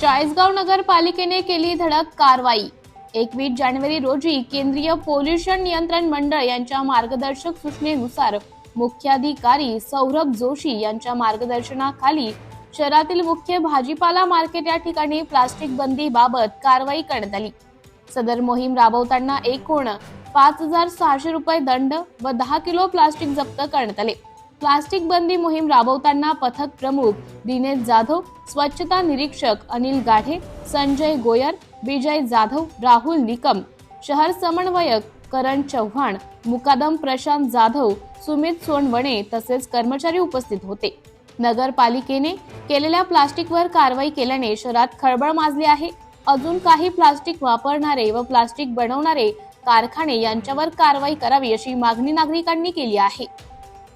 चाळीसगाव नगरपालिकेने केली धडक कारवाई. एकवीस जानेवारी रोजी केंद्रीय पोल्युशन नियंत्रण मंडळ यांच्या मार्गदर्शक सूचनेनुसार मुख्याधिकारी सौरभ जोशी यांच्या मार्गदर्शनाखाली शहरातील मुख्य भाजीपाला मार्केट या ठिकाणी प्लास्टिक बंदी बाबत कारवाई करण्यात आली. सदर मोहीम राबवताना एकूण पाच हजार सहाशे रुपये दंड व दहा किलो प्लास्टिक जप्त करण्यात आले. प्लास्टिक बंदी मोहीम राबवताना पथक प्रमुख दिनेश जाधव स्वच्छता निरीक्षक अनिल गाढे संजय गोयर विजय जाधव राहुल निकम शहर समन्वयक करण चव्हाण मुकादम प्रशांत जाधव सुमित सोनवणे तसेच कर्मचारी उपस्थित होते. नगरपालिकेने केलेल्या प्लास्टिकवर कारवाई केल्याने शहरात खळबळ माजली आहे. अजून काही प्लास्टिक वापरणारे व प्लास्टिक बनवणारे कारखाने यांच्यावर कारवाई करावी अशी मागणी नागरिकांनी केली आहे.